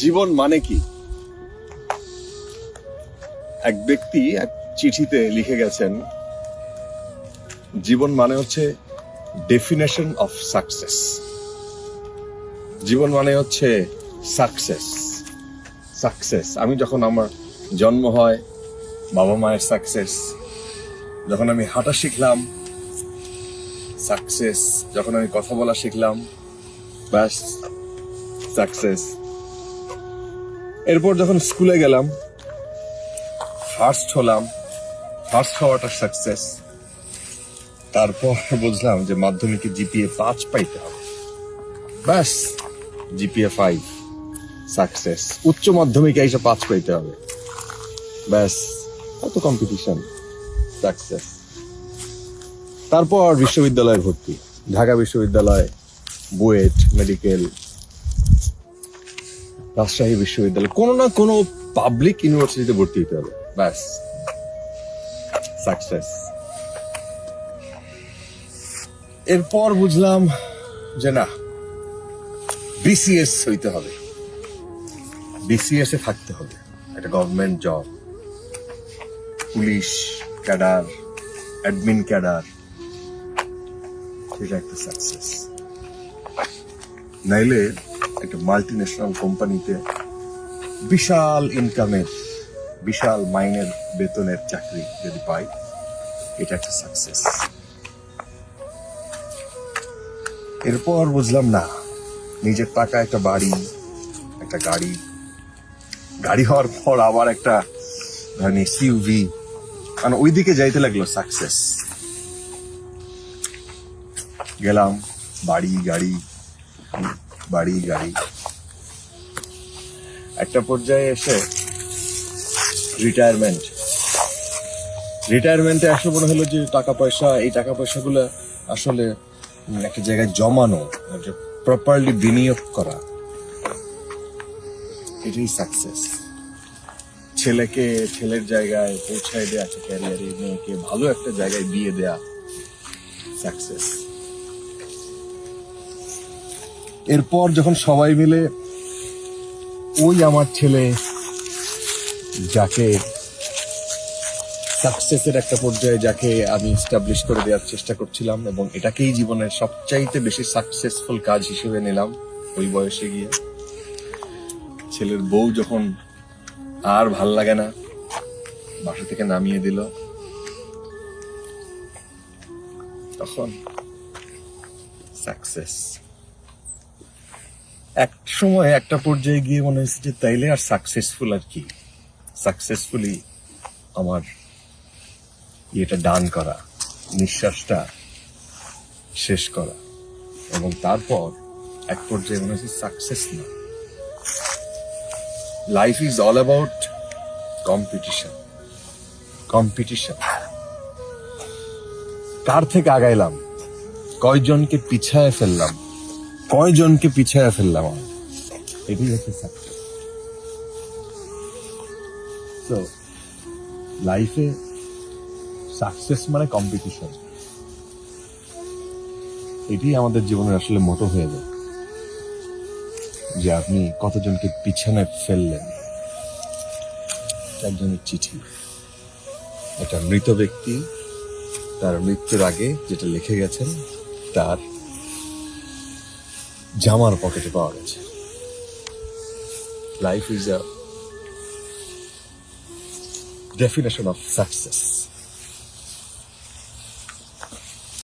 জীবন মানে কি? এক ব্যক্তি এক চিঠিতে লিখে গেছেন, জীবন মানে হচ্ছে ডেফিনেশন অফ সাকসেস জীবন মানে হচ্ছে সাকসেস সাকসেস আমি যখন আমার জন্ম হয়, বাবা মায়ের সাকসেস যখন আমি হাঁটা শিখলাম সাকসেস যখন আমি কথা বলা শিখলাম, ব্যাস সাকসেস এরপর যখন স্কুলে গেলাম ফার্স্ট হলাম ফার্স্ট হওয়াটা সাকসেস তারপর বুঝলাম যে মাধ্যমিকে জিপিএ পাঁচ পাইতে হবে। ব্যাস জিপিএ ফাইভ সাকসেস উচ্চ মাধ্যমিকে এসে পাঁচ পাইতে হবে। ব্যাস, কত কম্পিটিশন সাকসেস তারপর বিশ্ববিদ্যালয়ে ভর্তি। ঢাকা বিশ্ববিদ্যালয়, বুয়েট মেডিকেল রাজশাহী বিশ্ববিদ্যালয়। কোনো না কোনো পাবলিক ইউনিভার্সিটিতে ভর্তি হতে হবে। ব্যাস। সাকসেস এরপর বুঝলাম যে না বিসিএস হইতে হবে। বিসিএস এ থাকতে হবে। একটা government job police cadre admin cadre. সেটা একটা সাকসেস নাইলে একটা মাল্টি ন্যাশনাল কোম্পানিতে বিশাল ইনকামের বিশাল মাইনের বেতনের চাকরি যদি পাই, এটা একটা সাকসেস এরপর বুঝলাম না, নিজের টাকা একটা বাড়ি, একটা গাড়ি গাড়ি হওয়ার পর আবার একটা ধরেন সিউভি মানে ওইদিকে যাইতে লাগল সাকসেস গেলাম, বাড়ি, গাড়ি বাড়ি, গাড়ি। একটা পর্যায়ে এসে রিটায়ারমেন্ট রিটায়ারমেন্টে আসলে মনে হলো যে টাকা পয়সা, এই টাকা পয়সাগুলো আসলে একটা জায়গায় জমানো প্রপারলি বিনিয়োগ করা। এটাই সাকসেস ছেলেকে ছেলের জায়গায় পৌঁছায় দেয়া, একটা ক্যারিয়ারে মেয়েকে ভালো একটা জায়গায় বিয়ে দেয়া সাকসেস এরপর যখন সবাই মিলে ওই আমার ছেলে যাকে সাকসেসের একটা পর্যায়ে যাকে আমি স্টাবলিশ করে দেওয়ার চেষ্টা করছিলাম এবং এটাকেই জীবনের সবচাইতে বেশি সাকসেসফুল কাজ হিসেবে নিলাম ওই বয়সে গিয়ে। ছেলের বউ যখন আর ভালো লাগে না, বাসা থেকে নামিয়ে দিল। তখন সাকসেস এক সময় একটা পর্যায়ে গিয়ে মনে হয়েছে যে তাইলে আর সাকসেসফুল আর কি? সাকসেসফুলি আমার ইয়েটা ডান করা, নিঃশ্বাসটা শেষ করা। এবং তারপর এক পর্যায়ে মনে হচ্ছে সাকসেস না। Life is all about competition competition কার থেকে আগাইলাম? কয়জনকে পিছায় ফেললাম? কয়জনকে পিছায় ফেললাম? এটাই হচ্ছে তো লাইফে সাকসেস মানে কম্পিটিশন এটি আমাদের জীবনের আসলে মোটো হয়ে যায়। যে আপনি কতজনকে পিছনে ফেললেন? একজনের চিঠি। একটা মৃত ব্যক্তি, তার মৃত্যুর আগে যেটা লিখে গেছেন, তার জামার পকেটে পাওয়া গেছে। Life is a definition of success